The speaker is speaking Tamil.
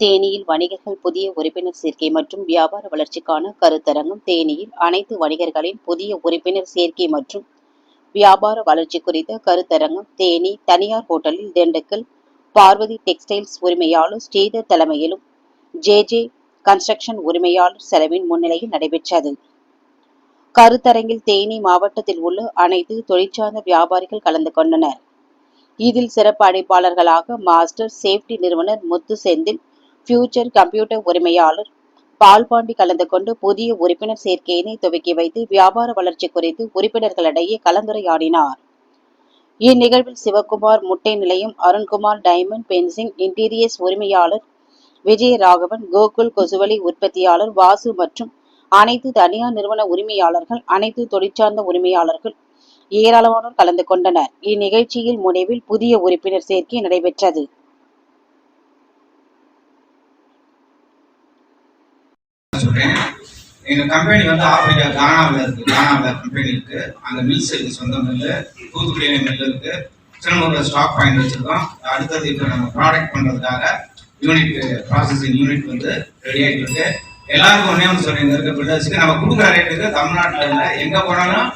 தேனியில் வணிகர்கள் புதிய உறுப்பினர் சேர்க்கை மற்றும் வியாபார வளர்ச்சிக்கான கருத்தரங்கம் தேனியில் அனைத்து வணிகர்களின் புதிய உறுப்பினர் சேர்க்கை மற்றும் வியாபார வளர்ச்சி குறித்த கருத்தரங்கம் தேனி தனியார் ஹோட்டலில் திண்டுக்கல் பார்வதி டெக்ஸ்டைல்ஸ் உரிமையாளர் ஸ்ரீதர் தலைமையிலும் ஜே ஜே கன்ஸ்ட்ரக்ஷன் உரிமையாளர் செலவின் முன்னிலையில் நடைபெற்றது. கருத்தரங்கில் தேனி மாவட்டத்தில் உள்ள அனைத்து தொழிற்சார்ந்த வியாபாரிகள் கலந்து கொண்டனர். இதில் சிறப்பு அழைப்பாளர்களாக மாஸ்டர் சேஃப்டி நிறுவனர் முத்து செந்தில் ஃபியூச்சர் கம்ப்யூட்டர் உரிமையாளர் பால்பாண்டி கலந்து கொண்டு புதிய உறுப்பினர் சேர்க்கையினை துவக்கி வைத்து வியாபார வளர்ச்சி குறித்து உறுப்பினர்களிடையே கலந்துரையாடினார். இந்நிகழ்வில் சிவகுமார் முட்டை நிலையம் அருண்குமார் டைமண்ட் பென்சிங் இன்டீரியர்ஸ் உரிமையாளர் விஜயராகவன் கோகுல் கொசுவலி உற்பத்தியாளர் வாசு மற்றும் அனைத்து தனியார் நிறுவன உரிமையாளர்கள் அனைத்து தொழிற்சார்ந்த உரிமையாளர்கள் ஏராளமானோர் கலந்து கொண்டனர். இந்நிகழ்ச்சியில் முடிவில் புதிய உறுப்பினர் சேர்க்கை நடைபெற்றது. சொல்றேன். எங்க கம்பெனி வந்து ஆப்பிரிக்கா கானாவில் இருக்கு. கானாவில் கம்பெனி இருக்கு. அந்த மில்ஸ் இருக்கு. சொந்த மில்லு தூத்துக்குடியில மில் இருக்கு. திருநூறுல ஸ்டாக் பாயிண்ட் வச்சிருக்கோம். அடுத்தது இப்போ நம்ம ப்ராடக்ட் பண்றதுக்காக யூனிட் ப்ராசஸிங் யூனிட் வந்து ரெடி ஆகிட்டு இருக்கு. எல்லாருக்கும் ஒன்னே ஒன்று சொல்றேன். இங்க இருக்க பில்டர்ஸ்க்கு நம்ம கொடுக்குற ரேட்டுக்கு தமிழ்நாட்டில் இல்லை. எங்க போனாலும்